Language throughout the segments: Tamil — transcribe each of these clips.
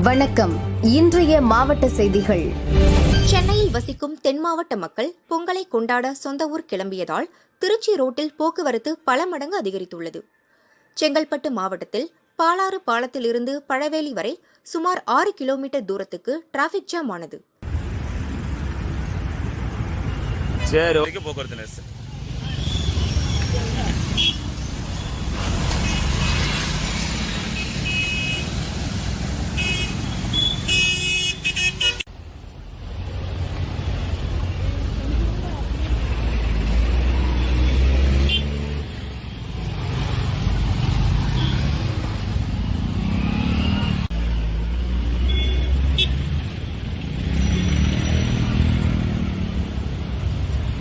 வணக்கம். இன்றைய மாவட்ட செய்திகள். சென்னையில் வசிக்கும் தென் மாவட்ட மக்கள் பொங்கலை கொண்டாட சொந்த ஊர் கிளம்பியதால் திருச்சி ரோட்டில் போக்குவரத்து பல மடங்கு அதிகரித்துள்ளது. செங்கல்பட்டு மாவட்டத்தில் பாலாறு பாலத்திலிருந்து பழவேலி வரை சுமார் ஆறு கிலோமீட்டர் தூரத்துக்கு டிராஃபிக் ஜாம் ஆனது. போக்குவரத்து நெரிசல்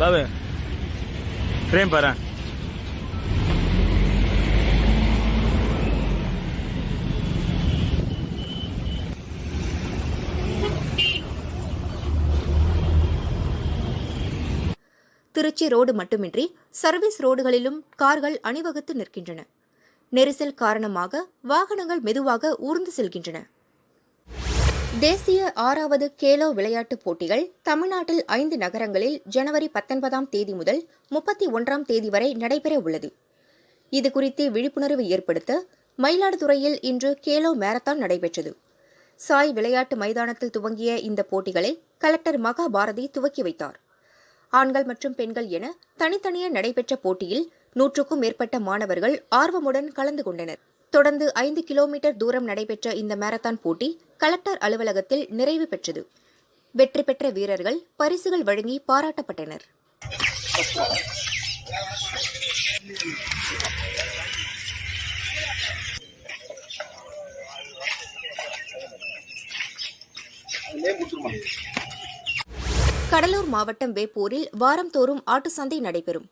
பாபு ஃப்ரேம் பாரு. திருச்சி ரோடு மட்டுமின்றி சர்வீஸ் ரோடுகளிலும் கார்கள் அணிவகுத்து நிற்கின்றன. நெரிசல் காரணமாக வாகனங்கள் மெதுவாக ஊர்ந்து செல்கின்றன. தேசிய ஆறாவது கேலோ விளையாட்டுப் போட்டிகள் தமிழ்நாட்டில் ஐந்து நகரங்களில் ஜனவரி பத்தொன்பதாம் தேதி முதல் முப்பத்தி ஒன்றாம் தேதி வரை நடைபெற உள்ளது. இதுகுறித்து விழிப்புணர்வு ஏற்படுத்த மயிலாடுதுறையில் இன்று கேலோ மேரத்தான் நடைபெற்றது. சாய் விளையாட்டு மைதானத்தில் துவங்கிய இந்த போட்டிகளை கலெக்டர் மகாபாரதி துவக்கி வைத்தார். ஆண்கள் மற்றும் பெண்கள் என தனித்தனியே நடைபெற்ற போட்டியில் நூற்றுக்கும் மேற்பட்ட மாணவர்கள் ஆர்வமுடன் கலந்து கொண்டனர். தொடர்ந்து ஐந்து கிலோமீட்டர் தூரம் நடைபெற்ற இந்த மாரத்தான் போட்டி கலெக்டர் அலுவலகத்தில் நிறைவு பெற்றது. வெற்றி பெற்ற வீரர்கள் பரிசுகள் வழங்கி பாராட்டப்பட்டனர். கடலூர் மாவட்டம் வேப்பூரில் வாரந்தோறும் ஆட்டுச்சந்தை நடைபெறும்.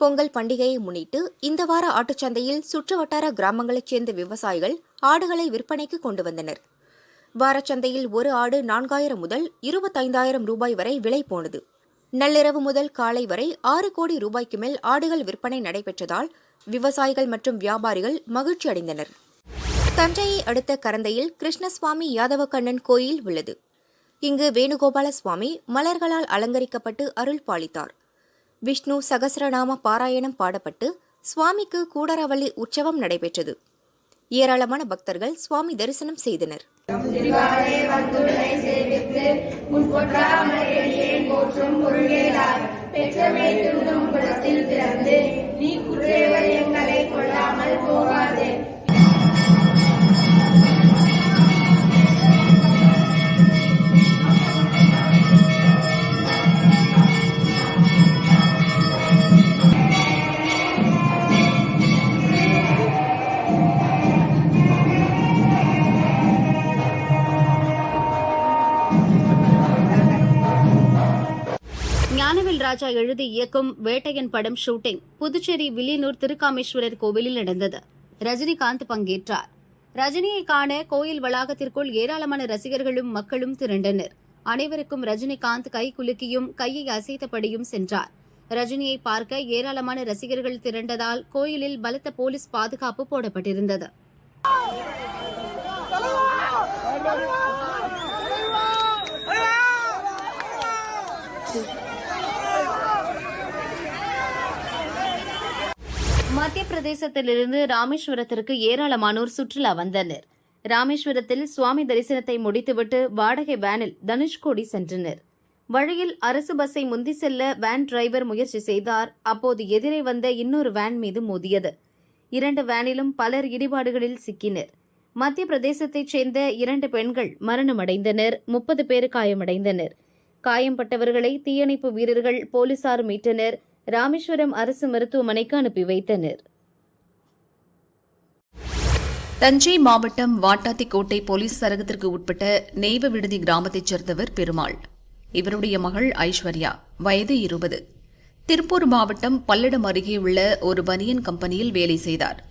பொங்கல் பண்டிகையை முன்னிட்டு இந்த வார ஆட்டுச்சந்தையில் சுற்றுவட்டார கிராமங்களைச் சேர்ந்த விவசாயிகள் ஆடுகளை விற்பனைக்கு கொண்டு வந்தனர். வாரச்சந்தையில் ஒரு ஆடு நான்காயிரம் முதல் இருபத்தைந்தாயிரம் ரூபாய் வரை விலை போனது. நள்ளிரவு முதல் காலை வரை ஆறு கோடி ரூபாய்க்கு மேல் ஆடுகள் விற்பனை நடைபெற்றதால் விவசாயிகள் மற்றும் வியாபாரிகள் மகிழ்ச்சி அடைந்தனர். தஞ்சையை அடுத்த கரந்தையில் கிருஷ்ணசுவாமி யாதவக்கண்ணன் கோயில் உள்ளது. இங்கு வேணுகோபால சுவாமி மலர்களால் அலங்கரிக்கப்பட்டு அருள் பாலித்தார். விஷ்ணு சகசரநாம பாராயணம் பாடப்பட்டு சுவாமிக்கு கூடரவள்ளி உற்சவம் நடைபெற்றது. ஏராளமான பக்தர்கள் சுவாமி தரிசனம் செய்தனர். ஞானவேல் ராஜா எழுதி இயக்கும் வேட்டையன் படம் ஷூட்டிங் புதுச்சேரி வில்லியனூர் திருக்காமேஸ்வரர் கோவிலில் நடந்தது. ரஜினிகாந்த் பங்கேற்றார். ரஜினியை காண கோயில் வளாகத்திற்குள் ஏராளமான ரசிகர்களும் மக்களும் திரண்டனர். அனைவருக்கும் ரஜினிகாந்த் கை குலுக்கியும் கையை அசைத்தபடியும் சென்றார். ரஜினியை பார்க்க ஏராளமான ரசிகர்கள் திரண்டதால் கோயிலில் பலத்த போலீஸ் பாதுகாப்பு போடப்பட்டிருந்தது. மத்திய பிரதேசத்திலிருந்து ராமேஸ்வரத்திற்கு ஏராளமானோர் சுற்றுலா வந்தனர். ராமேஸ்வரத்தில் சுவாமி தரிசனத்தை முடித்துவிட்டு வாடகை வேனில் தனுஷ்கோடி சென்றனர். வழியில் அரசு பஸ்ஸை முந்தி செல்ல வேன் டிரைவர் முயற்சி செய்தார். அப்போது எதிரே வந்த இன்னொரு வேன் மீது மோதியது. இரண்டு வேனிலும் பலர் இடிபாடுகளில் சிக்கினர். மத்திய பிரதேசத்தைச் சேர்ந்த இரண்டு பெண்கள் மரணமடைந்தனர். முப்பது பேர் காயமடைந்தனர். காயம்பட்டவர்களை தீயணைப்பு வீரர்கள் போலீசார் மீட்டனர். ராமேஸ்வரம் அரசு மருத்துவமனைக்கு அனுப்பி வைத்தனர். தஞ்சை மாவட்டம் வாட்டாத்திக்கோட்டை போலீஸ் சரகத்திற்கு உட்பட்ட நெய்வ விடுதி கிராமத்தைச் சேர்ந்தவர் பெருமாள். இவருடைய மகள் ஐஸ்வர்யா வயது இருபது. திருப்பூர் மாவட்டம் பல்லடம் அருகே உள்ள ஒரு பனியன் கம்பெனியில் வேலை செய்தார்.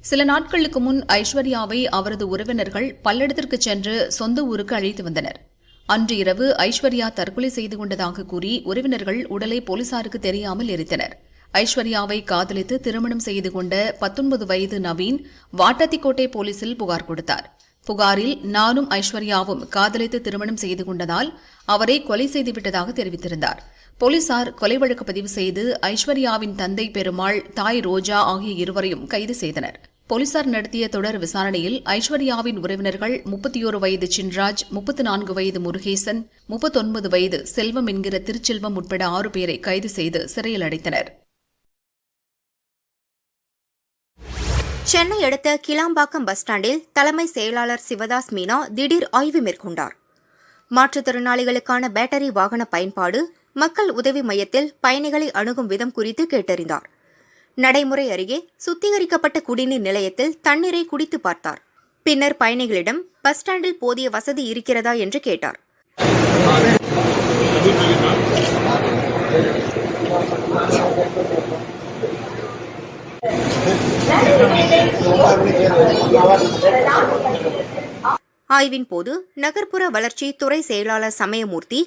சில நாட்களுக்கு முன் ஐஸ்வர்யாவை அவரது உறவினர்கள் பல்லடத்திற்கு சென்று சொந்த ஊருக்கு அழைத்து வந்தனர். அன்று இரவு ஐஸ்வர்யா தற்கொலை செய்து கொண்டதாக கூறி உறவினர்கள் உடலை போலீசாருக்கு தெரியாமல் எரித்தனர். ஐஸ்வர்யாவை காதலித்து திருமணம் செய்து கொண்ட பத்தொன்பது வயது நவீன் வாட்டத்திக்கோட்டை போலீசில் புகார் கொடுத்தார். புகாரில் நானும் ஐஸ்வர்யாவும் காதலித்து திருமணம் செய்து கொண்டதால் அவரை கொலை செய்துவிட்டதாக தெரிவித்திருந்தார். போலீசார் கொலை வழக்கு பதிவு செய்து ஐஸ்வர்யாவின் தந்தை பெருமாள் தாய் ரோஜா ஆகிய இருவரையும் கைது செய்தனர். போலீசார் நடத்திய தொடர் விசாரணையில் ஐஸ்வர்யாவின் உறவினர்கள் முப்பத்தியோரு வயது சின்ராஜ் முப்பத்து நான்கு வயது முருகேசன் முப்பத்தொன்பது வயது செல்வம் என்கிற திருச்செல்வம் உட்பட ஆறு பேரை கைது செய்து சிறையில் அடைத்தனர். சென்னை அடுத்த கிளாம்பாக்கம் பஸ் ஸ்டாண்டில் தலைமை செயலாளர் சிவதாஸ் மீனா திடீர் ஆய்வு மேற்கொண்டார். மாற்றுத்திறனாளிகளுக்கான பேட்டரி வாகன பயன்பாடு மக்கள் உதவி மையத்தில் பயணிகளை அணுகும் விதம் குறித்து கேட்டறிந்தார். நடைமுறை அருகே சுத்திகரிக்கப்பட்ட குடிநீர் நிலையத்தில் தண்ணீரை குடித்து பார்த்தார். பின்னர் பயணிகளிடம் பஸ் ஸ்டாண்டில் போதிய வசதி இருக்கிறதா? என்று கேட்டார். ஆய்வின் போது நகர்ப்புற வளர்ச்சி துறை செயலாளர் சமயமூர்த்தி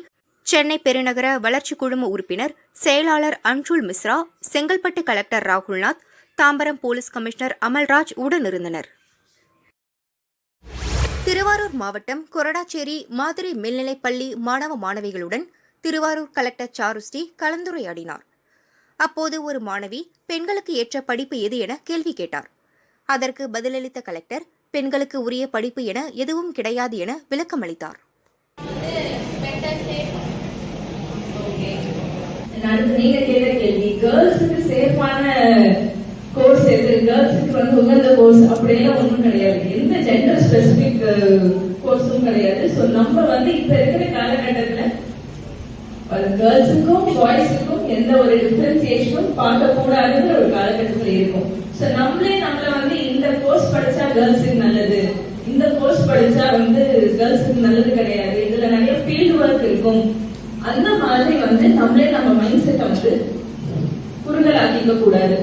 சென்னை பெருநகர வளர்ச்சி குழும உறுப்பினர் செயலாளர் Anshul Mishra Chengalpattu collector Rahulnath Tambaram police commissioner Amalraj உடனிருந்தனர். திருவாரூர் மாவட்டம் கொரடாச்சேரி மாதிரி மேல்நிலைப்பள்ளி மாணவ மாணவிகளுடன் திருவாரூர் கலெக்டர் சாருஸ்ரீ கலந்துரையாடினார். அப்போது ஒரு மாணவி பெண்களுக்கு ஏற்ற படிப்பு எது என கேள்வி கேட்டார். அதற்கு பதிலளித்த கலெக்டர் பெண்களுக்கு உரிய படிப்பு என எதுவும் கிடையாது என விளக்கமளித்தார். அடுத்து நீங்க கேட்ட கேள்வி கேர்ள்ஸுக்கு சேஃபான கோர்ஸ் எது? கேர்ள்ஸுக்கு வந்து உகந்த கோர்ஸ் அப்படியெல்லாம் ஒன்றும் கிடையாது. எந்த ஜெண்டர் ஸ்பெசிபிக் கோர்ஸும் கிடையாது. ஸோ நம்ம வந்து இப்ப இருக்கிற காலகட்டத்துல கேர்ள்ஸுக்கும் பாய்ஸுக்கும் எந்த ஒரு டிஃபரன்சியேஷனும் பார்க்க ஒரு காலகட்டத்தில் இருக்கும். ஸோ நம்மளே நம்மள வந்து இந்த கோர்ஸ் படிச்சா கேர்ள்ஸுக்கு நல்லது. இந்த கோர்ஸ் படிச்சா வந்து கேர்ள்ஸுக்கு நல்லது கிடையாது. இதுல நிறைய ஃபீல்டு ஒர்க் இருக்கும். அந்த மாதிரி வந்து நம்மளே நம்ம மைண்ட் செட்டை வந்து குறுகலாக்கிக்க கூடாது.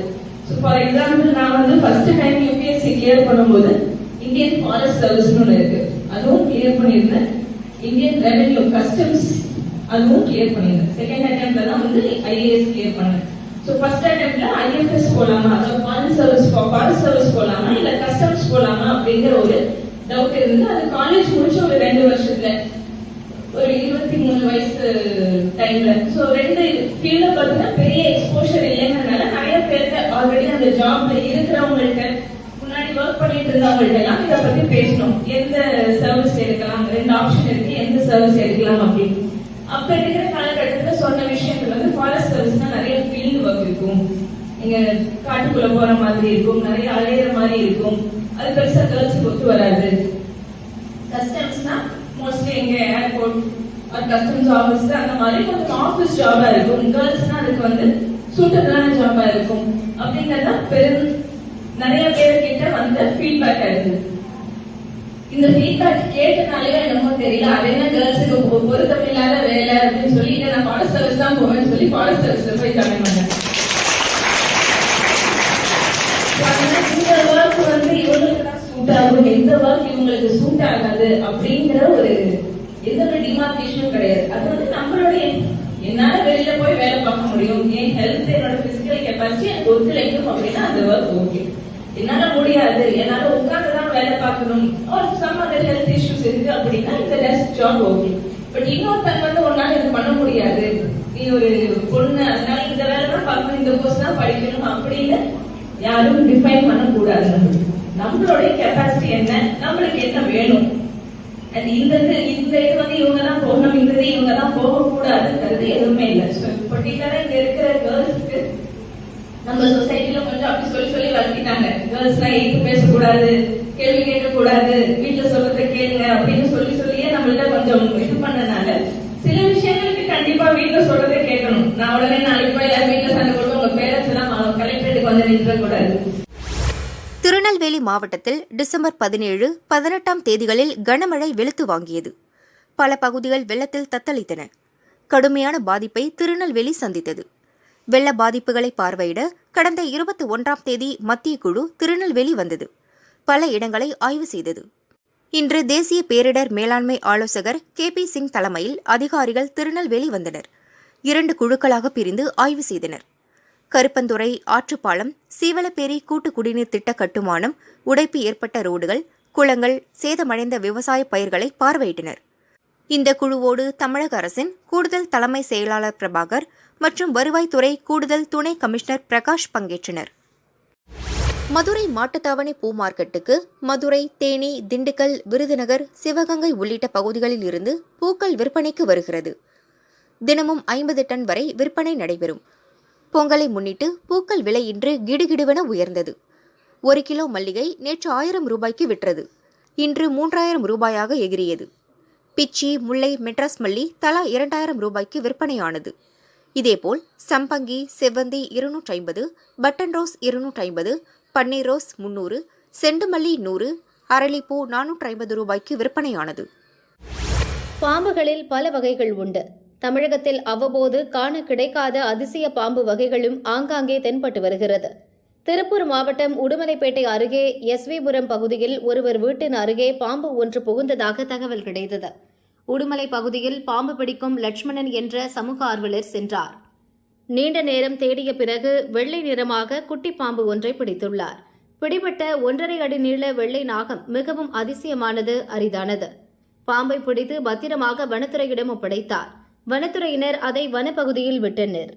ஸோ ஃபார் எக்ஸாம்பிள் நான் வந்து ஃபர்ஸ்ட் டைம் யூபிஎஸ்சி கிளியர் பண்ணும்போது இந்தியன் ஃபாரஸ்ட் சர்வீஸ்னு ஒன்று இருக்கு. அதுவும் கிளியர் பண்ணியிருந்தேன். இந்தியன் ரெவென்யூ கஸ்டம்ஸ் அதுவும் கிளியர் பண்ணியிருந்தேன். செகண்ட் அட்டெம்ப்ட்ல தான் வந்து ஐஏஎஸ் கிளியர் பண்ணேன். ஸோ ஃபர்ஸ்ட் அட்டம்ப்ட்ல ஐஎஃப்எஸ் போலாமா? அதாவது ஃபாரின் சர்வீஸ் ஃபாரஸ்ட் சர்வீஸ் போலாமா? இல்லை கஸ்டம்ஸ் போலாமா? அப்படிங்கிற ஒரு டவுட் இருந்து அது காலேஜ் முடிச்ச ஒரு ரெண்டு வருஷத்துல ஒரு இருபத்தி மூணு வயசு டைம்ல சோ ரெண்டு ஃபீல்ட பார்த்தீங்கன்னா பெரிய எக்ஸ்போஷர் இல்லைங்கிறதுனால நிறைய பேருக்கு ஆல்ரெடி அந்த ஜாப்ல இருக்கிறவங்கள்ட்ட முன்னாடி ஒர்க் பண்ணிட்டு இருந்தவங்கள்ட்ட எல்லாம் இதை பத்தி பேசணும். எந்த சர்வீஸ் எடுக்கலாம்? ரெண்டு ஆப்ஷன் இருக்கு. எந்த சர்வீஸ் எடுக்கலாம் அப்படின்னு. அப்ப இருக்கிற காலகட்டத்துல சொன்ன விஷயங்கள் வந்து ஃபாரஸ்ட் சர்வீஸ்னா நிறைய ஃபீல்டு ஒர்க் இருக்கும். நீங்க காட்டுக்குள்ள போற மாதிரி இருக்கும். நிறைய அலையிற மாதிரி இருக்கும். அது பெருசா கேர்ள்ஸுக்கு ஒத்து வராது. கஸ்டம்ஸ்னா மோஸ்ட்லி எங்க ஏர்போர்ட் அது கஸ்டம்ஸ் ஆஃபீஸ் அந்த மாதிரி கொஞ்சம் ஆஃபீஸ் ஜாபா இருக்கும். கேர்ள்ஸ்னா அதுக்கு வந்து சூட்டபிளான ஜாபா இருக்கும். அப்படிங்கறத பெரும் நிறைய பேர் கிட்ட வந்த ஃபீட்பேக் இருக்குது இந்த ஃபீட்பேக் கேட்டனாலே என்னமோ தெரியல. அது என்ன கேர்ள்ஸுக்கு பொருத்தம் இல்லாத வேலை அப்படின்னு சொல்லி நான் ஃபாரஸ்ட் சர்வீஸ் தான் போவேன்னு சொல்லி ஃபாரஸ்ட் சர்வீஸ்ல போய் ஜாயின் பண்ணேன். இந்த ஒர்க் வந்து இவங்களுக்கு தான் சூட் ஆகும். எந்த ஒர்க் இவங்களுக்கு சூட் ஆகாது அப்படிங்கிற ஒரு எந்த ஒரு டிமார்கேஷனும் கிடையாது. அது வந்து நம்மளுடைய என்னால வெளியில போய் வேலை பார்க்க முடியும். என் ஹெல்த் என்னோட பிசிக்கல் கெப்பாசிட்டி எனக்கு ஒத்துழைக்கும் அப்படின்னா அந்த ஒர்க் ஓகே என்னால முடியாது. என்னால உட்கார்ந்து தான் வேலை பார்க்கணும். ஒரு சம் அதர் ஹெல்த் இஷ்யூஸ் இருக்கு அப்படின்னா இந்த டெஸ்க் ஜாப் ஓகே பட் இன்னொருத்தங்க வந்து உன்னால இது பண்ண முடியாது. நீ ஒரு பொண்ணு அதனால இந்த வேலை தான் பார்க்கணும். இந்த கோர்ஸ் தான் படிக்கணும் அப்படின்னு யாரும் டிஃபைன் பண்ணக்கூடாது. நம்மளுக்கு நம்மளுடைய கெப்பாசிட்டி என்ன? நம்மளுக்கு என்ன வேணும்? இந்த இந்த இது வந்து இவங்க தான் போகணும் இந்த இது இவங்க தான் போகக்கூடாதுங்கிறது எதுவுமே இல்லை. ஸோ இங்க இருக்கிற கேர்ள்ஸ்க்கு நம்ம சொசைட்டில கொஞ்சம் அப்படி சொல்லி சொல்லி வளர்த்திட்டாங்க. கேர்ள்ஸ் எல்லாம் எய்த்து பேசக்கூடாது கேள்வி கேட்கக்கூடாது வீட்டுல சொல்றத கேளுங்க அப்படின்னு சொல்லி சொல்லியே நம்மள்ட்ட கொஞ்சம் இது பண்ணனால சில விஷயங்களுக்கு கண்டிப்பா வீட்டுல சொல்றதை கேட்கணும். நான் உடனே நாளைக்கு போய் எல்லாரும் வீட்டுல சண்டை போட்டு உங்க பேரண்ட்ஸ் எல்லாம் கலெக்டருக்கு வந்து நின்ற கூடாது திருநெல்வேலி மாவட்டத்தில் டிசம்பர் பதினேழு பதினெட்டாம் தேதிகளில் கனமழை வெளுத்து வாங்கியது. பல பகுதிகள் வெள்ளத்தில் தத்தளித்தன. கடுமையான பாதிப்பை திருநெல்வேலி சந்தித்தது. வெள்ள பாதிப்புகளை பார்வையிட கடந்த இருபத்தி ஒன்றாம் தேதி மத்திய குழு திருநெல்வேலி வந்தது. பல இடங்களை ஆய்வு செய்தது. இன்று தேசிய பேரிடர் மேலாண்மை ஆலோசகர் கே பி சிங் தலைமையில் அதிகாரிகள் திருநெல்வேலி வந்தனர். இரண்டு குழுக்களாக பிரிந்து ஆய்வு செய்தனர். கருப்பந்துறை ஆற்றுப்பாலம் சீவலப்பேரி கூட்டு குடிநீர் திட்ட கட்டுமானம் உடைப்பு ஏற்பட்ட ரோடுகள் குளங்கள் சேதமடைந்த விவசாய பயிர்களை பார்வையிட்டனர். இந்த குழுவோடு தமிழக அரசின் கூடுதல் தலைமை செயலாளர் பிரபாகர் மற்றும் வருவாய்த்துறை கூடுதல் துணை கமிஷனர் பிரகாஷ் பங்கேற்றனர். மதுரை மாட்டுத்தாவணி பூ மார்க்கெட்டுக்கு மதுரை தேனி திண்டுக்கல் விருதுநகர் சிவகங்கை உள்ளிட்ட பகுதிகளில் இருந்து பூக்கள் விற்பனைக்கு வருகிறது. தினமும் ஐம்பது டன் வரை விற்பனை நடைபெறும். பொங்கலை முன்னிட்டு பூக்கள் விலை இன்று கிடுகிடுவென உயர்ந்தது. ஒரு கிலோ மல்லிகை நேற்று ஆயிரம் ரூபாய்க்கு விற்றது. இன்று மூன்றாயிரம் ரூபாயாக எகிரியது. பிச்சி முல்லை மெட்ராஸ் மல்லி தலா இரண்டாயிரம் ரூபாய்க்கு விற்பனையானது. இதேபோல் சம்பங்கி செவ்வந்தி இருநூற்றி ஐம்பது பட்டன் ரோஸ் இருநூற்றி ஐம்பது பன்னீர் ரோஸ் முன்னூறு செண்டுமல்லி நூறு அரளிப்பூ நானூற்றி ஐம்பது ரூபாய்க்கு விற்பனையானது. பாம்புகளில் பல வகைகள் உண்டு. தமிழகத்தில் அவ்வப்போது காண கிடைக்காத அதிசய பாம்பு வகைகளும் ஆங்காங்கே தென்பட்டு வருகிறது. திருப்பூர் மாவட்டம் உடுமலைப்பேட்டை அருகே எஸ்விபுரம் பகுதியில் ஒருவர் வீட்டின் அருகே பாம்பு ஒன்று புகுந்ததாக தகவல் கிடைத்தது. உடுமலை பகுதியில் பாம்பு பிடிக்கும் லட்சுமணன் என்ற சமூக ஆர்வலர் சென்றார். நீண்ட நேரம் தேடிய பிறகு வெள்ளை நிறமாக குட்டி பாம்பு ஒன்றை பிடித்துள்ளார். பிடிபட்ட ஒன்றரை அடி நீள வெள்ளை நாகம் மிகவும் அதிசயமானது அரிதானது. பாம்பை பிடித்து பத்திரமாக வனத்துறையிடம் ஒப்படைத்தார். வனத்துறையினர் அதை வனப்பகுதியில் விட்டனர்.